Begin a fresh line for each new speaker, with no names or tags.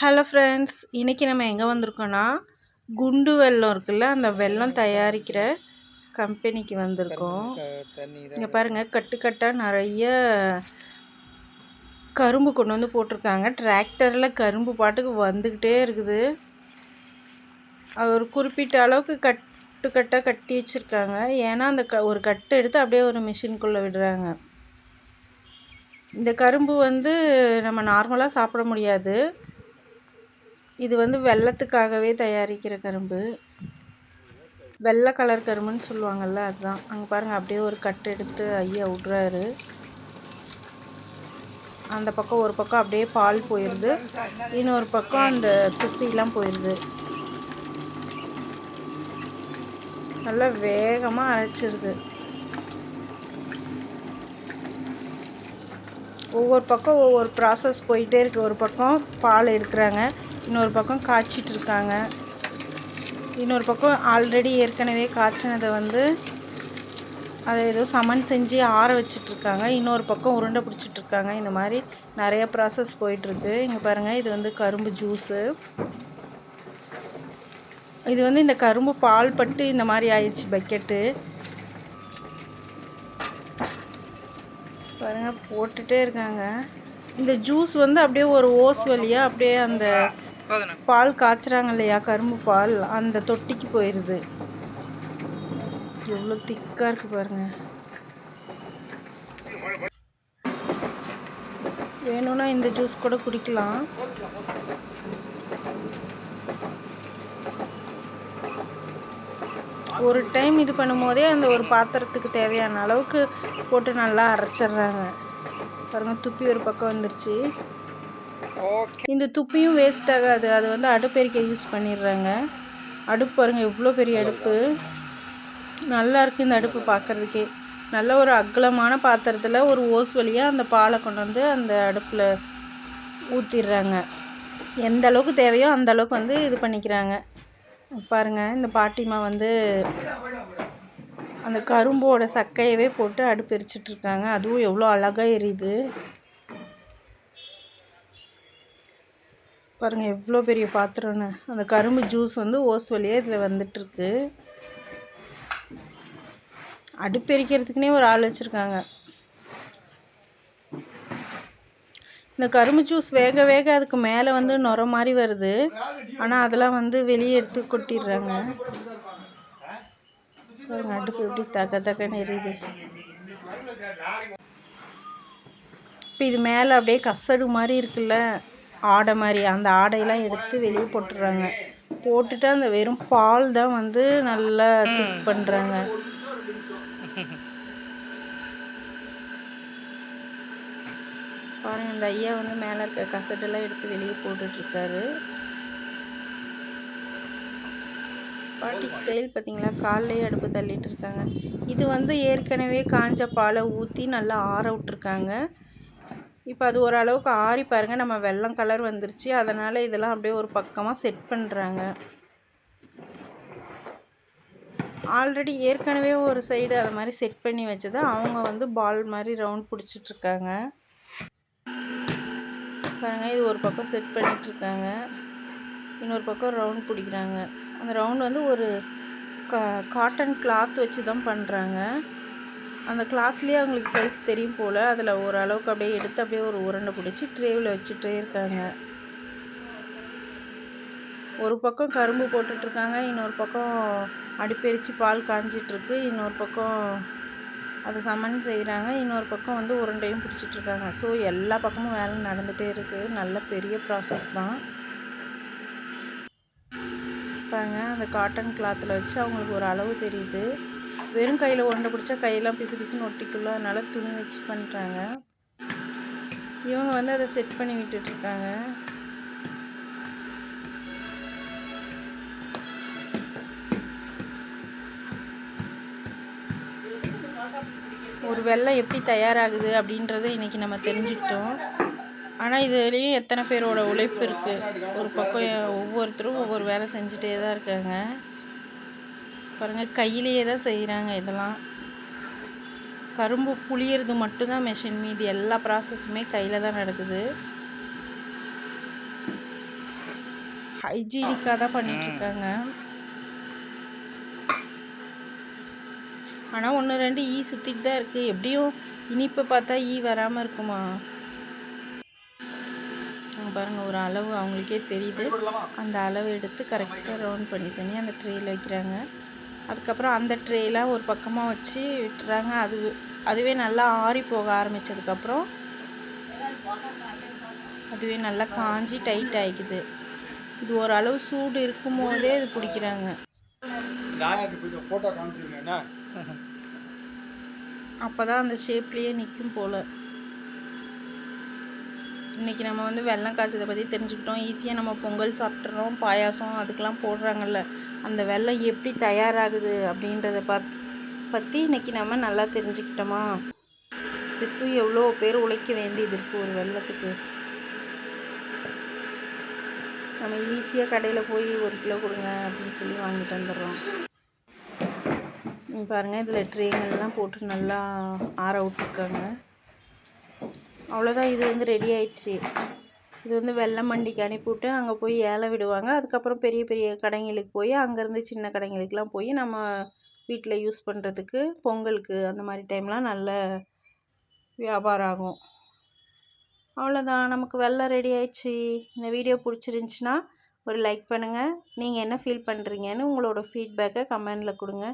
Hello friends இன்றைக்கி நம்ம எங்கே வந்திருக்கோன்னா குண்டு வெல்லம் இருக்குல்ல அந்த வெல்லம் தயாரிக்கிற கம்பெனிக்கு வந்திருக்கோம். இங்கே பாருங்கள் கட்டுக்கட்டாக நிறைய கரும்பு கொண்டு வந்து போட்டிருக்காங்க. டிராக்டரில் கரும்பு பாட்டுக்கு வந்துக்கிட்டே இருக்குது. அது ஒரு குறிப்பிட்ட அளவுக்கு கட்டு கட்டாக கட்டி வச்சுருக்காங்க. ஏன்னா அந்த க ஒரு கட்டு எடுத்து அப்படியே ஒரு மிஷின்குள்ளே விடுறாங்க. இந்த கரும்பு வந்து நம்ம நார்மலாக சாப்பிட முடியாது. இது வந்து வெள்ளத்துக்காகவே தயாரிக்கிற கரும்பு. வெள்ளை கலர் கரும்புன்னு சொல்லுவாங்கள்ல அதுதான். அங்கே பாருங்கள் அப்படியே ஒரு கட் எடுத்து ஐயா விட்றாரு. அந்த பக்கம் ஒரு பக்கம் அப்படியே பால் போயிடுது இன்னொரு பக்கம் அந்த துப்பிலாம் போயிடுது நல்லா வேகமாக அரைச்சிருது. ஒவ்வொரு பக்கம் ஒவ்வொரு ப்ராசஸ் போயிட்டே இருக்குது ஒரு பக்கம் பால் எடுக்கிறாங்க. இன்னொரு பக்கம் காய்ச்சிட்டு இருக்காங்க. இன்னொரு பக்கம் ஆல்ரெடி ஏற்கனவே காய்ச்சினதை வந்து அதை ஏதோ சமன் செஞ்சு ஆற வச்சிட்ருக்காங்க இன்னொரு பக்கம் உருண்டை பிடிச்சிட்ருக்காங்க இந்த மாதிரி நிறைய ப்ராசஸ் போயிட்டுருக்கு. இங்கே பாருங்கள் இது வந்து கரும்பு ஜூஸு இது வந்து இந்த கரும்பு பால் பட்டு இந்த மாதிரி ஆயிடுச்சு பக்கெட்டு பாருங்கள் போட்டுகிட்டே இருக்காங்க. இந்த ஜூஸ் வந்து அப்படியே ஒரு ஓஸ் வழியாக அப்படியே அந்த பால் காய்ச்சுறாங்க இல்லையா? கரும்பு பால் அந்த தொட்டிக்கு போயிடுது எவ்வளோ திக்காக இருக்குது பாருங்க. வேணும்னா இந்த ஜூஸ் கூட குடிக்கலாம். ஒரு டைம் இது பண்ணும்போதே அந்த ஒரு பாத்திரத்துக்கு தேவையான அளவுக்கு போட்டு நல்லா அரைச்சிட்றாங்க. பாருங்கள் துப்பி ஒரு பக்கம் வந்துருச்சு. இந்த துப்பியும் வேஸ்ட் ஆகாது. அது வந்து அடுப்பெரிக்க யூஸ் பண்ணிடுறாங்க. அடுப்பு பாருங்கள் எவ்வளோ பெரிய அடுப்பு. நல்லா இருக்குது இந்த அடுப்பு பார்க்குறதுக்கே நல்ல ஒரு அகலமான பாத்திரத்தில் ஒரு ஓஸ் வழியாக அந்த பாலை கொண்டு வந்து அந்த அடுப்பில் ஊற்றிடுறாங்க எந்த அளவுக்கு தேவையோ அந்த அளவுக்கு வந்து இது பண்ணிக்கிறாங்க. பாருங்கள் இந்த பாட்டிமா வந்து அந்த கரும்போட சக்கையவே போட்டு அடுப்பு எரிச்சிட்ருக்காங்க அதுவும் எவ்வளோ அழகாக எரியுது. பாருங்கள் எவ்வளோ பெரிய பாத்திரம்னு. அந்த கரும்பு ஜூஸ் வந்து ஓஸ் வழியாக இதில் வந்துட்டுருக்கு. அடுப்பெரிக்கிறதுக்குனே ஒரு ஆள் வச்சுருக்காங்க. இந்த கரும்பு ஜூஸ் வேக வேக அதுக்கு மேலே வந்து நுர மாதிரி வருது. ஆனால் அதெல்லாம் வந்து வெளியே எடுத்து கொட்டிடுறாங்க. பாருங்க அடுப்பு எப்படி தக்க தக்கன்னு எரியுது. இப்போ இது மேலே அப்படியே கசடு மாதிரி இருக்குல்ல. ஆடை மாதிரி அந்த ஆடையெல்லாம் எடுத்து வெளியே போட்டுடுறாங்க. போட்டுட்டு அந்த வெறும் பால் தான் வந்து நல்லா திக் பண்ணுறாங்க பாருங்கள் இந்த ஐயா வந்து மேலே இருக்க கசட்டெல்லாம் எடுத்து வெளியே போட்டுட்ருக்காரு. பாட்டி ஸ்டைல் பார்த்தீங்களா? காலையே அடுப்பு தள்ளிட்டு இருக்காங்க. இது வந்து ஏற்கனவே காஞ்ச பாலை ஊற்றி நல்லா ஆற விட்டுருக்காங்க. இப்போ அது ஓரளவுக்கு ஆறி பாருங்கள் நம்ம வெள்ளம் கலர் வந்துருச்சு. அதனால் இதெல்லாம் அப்படியே ஒரு பக்கமாக செட் பண்ணுறாங்க ஆல்ரெடி ஏற்கனவே ஒரு சைடு அதை மாதிரி செட் பண்ணி வச்சது. அவங்க வந்து பால் மாதிரி ரவுண்ட் பிடிச்சிட்ருக்காங்க. பாருங்கள் இது ஒரு பக்கம் செட் பண்ணிகிட்ருக்காங்க இன்னொரு பக்கம் ரவுண்ட் பிடிக்கிறாங்க. அந்த ரவுண்ட் வந்து ஒரு கா காட்டன் கிளாத் வச்சு தான் பண்ணுறாங்க அந்த கிளாத்லேயே அவங்களுக்கு சைஸ் தெரியும் போல். அதில் ஓரளவுக்கு அப்படியே எடுத்து அப்படியே ஒரு உருண்டை பிடிச்சி ட்ரேவில் வச்சுட்டே இருக்காங்க. ஒரு பக்கம் கரும்பு போட்டுட்ருக்காங்க இன்னொரு பக்கம் அடிப்பெரிச்சு பால் காஞ்சிட்ருக்கு இன்னொரு பக்கம் அதை சமன் செய்கிறாங்க இன்னொரு பக்கம் வந்து உருண்டையும் பிடிச்சிட்ருக்காங்க ஸோ எல்லா பக்கமும் வேலை நடந்துகிட்டே இருக்குது நல்ல பெரிய ப்ராசஸ் தான். பாருங்க அந்த காட்டன் கிளாத்தில் வச்சு அவங்களுக்கு ஒரு அளவு தெரியுது. வெறும் கையில் உருண்டை பிடிச்சா கையெல்லாம் பிசு பிசுன்னு ஒட்டிக்குள்ள அதனால் துணி வச்சு பண்ணுறாங்க இவங்க வந்து அதை செட் பண்ணி விட்டுட்ருக்காங்க. ஒரு வெள்ளம் எப்படி தயாராகுது அப்படின்றத இன்றைக்கி நம்ம தெரிஞ்சுக்கிட்டோம். ஆனால் இதுலேயும் எத்தனை பேரோட உழைப்பு இருக்குது ஒரு பக்கம் ஒவ்வொருத்தரும் ஒவ்வொரு வேலை செஞ்சுட்டே தான் இருக்காங்க. பாருங்கள் கையிலேயே தான் செய்கிறாங்க இதெல்லாம். கரும்பு புளியறது மட்டும்தான் மெஷின் மீதி எல்லா ப்ராசஸுமே கையில் தான் நடக்குது. ஹைஜீனிக்காக தான் பண்ணிகிட்ருக்காங்க ஆனால் ஒன்று ரெண்டு ஈ சுற்றிட்டு தான் இருக்குது எப்படியும் இனிப்பை பார்த்தா ஈ வராமல் இருக்குமா? அங்கே பாருங்கள் ஒரு அளவு அவங்களுக்கே தெரியுது. அந்த அளவு எடுத்து கரெக்டாக ரவுண்ட் பண்ணி பண்ணி அந்த ட்ரேயில் வைக்கிறாங்க. அதுக்கப்புறம் அந்த ட்ரேலாம் ஒரு பக்கமாக வச்சு விட்டுறாங்க. அது அதுவே நல்லா ஆறி போக ஆரம்பித்ததுக்கப்புறம் அதுவே நல்லா காஞ்சி டைட் ஆகிக்குது இது ஓரளவு சூடு இருக்கும் போதே இது பிடிக்கிறாங்க.
ஃபோட்டோ காமிச்சிருங்க என்ன?
அப்போ தான் அந்த ஷேப்லேயே நிற்கும் போல். இன்றைக்கி நம்ம வந்து வெள்ளம் காய்ச்சதை பற்றி தெரிஞ்சுக்கிட்டோம். ஈஸியாக நம்ம பொங்கல் சாப்பிட்றோம் பாயாசம் அதுக்கெலாம் போடுறாங்கல்ல. அந்த வெள்ளம் எப்படி தயாராகுது அப்படின்றத பார்த்து பற்றி இன்றைக்கி நம்ம நல்லா தெரிஞ்சுக்கிட்டோமா? இதுக்கு எவ்வளோ பேர் உழைக்க வேண்டியது இருக்குது ஒரு வெள்ளத்துக்கு. நம்ம ஈஸியாக கடையில் போய் ஒரு கிலோ கொடுங்க அப்படின்னு சொல்லி வாங்கிட்டு வந்துடுறோம். பாருங்கள் இதில் ட்ரேங்கள்லாம் போட்டு நல்லா ஆற விட்ருக்காங்க அவ்வளோதான் இது வந்து ரெடி ஆயிடுச்சு. இது வந்து வெள்ளை மண்டிக்கு அனுப்பிவிட்டு அங்கே போய் ஏலை விடுவாங்க. அதுக்கப்புறம் பெரிய பெரிய கடைங்களுக்கு போய் அங்கேருந்து சின்ன கடைங்களுக்கெலாம் போய் நம்ம வீட்டில் யூஸ் பண்ணுறதுக்கு பொங்கலுக்கு அந்த மாதிரி டைம்லாம் நல்ல வியாபாரம் ஆகும். அவ்வளோதான் நமக்கு வெள்ளம் ரெடி ஆயிடுச்சு. இந்த வீடியோ பிடிச்சிருந்துச்சின்னா ஒரு லைக் பண்ணுங்கள் நீங்கள் என்ன ஃபீல் பண்ணுறீங்கன்னு உங்களோட ஃபீட்பேக்கை கமெண்டில் கொடுங்க.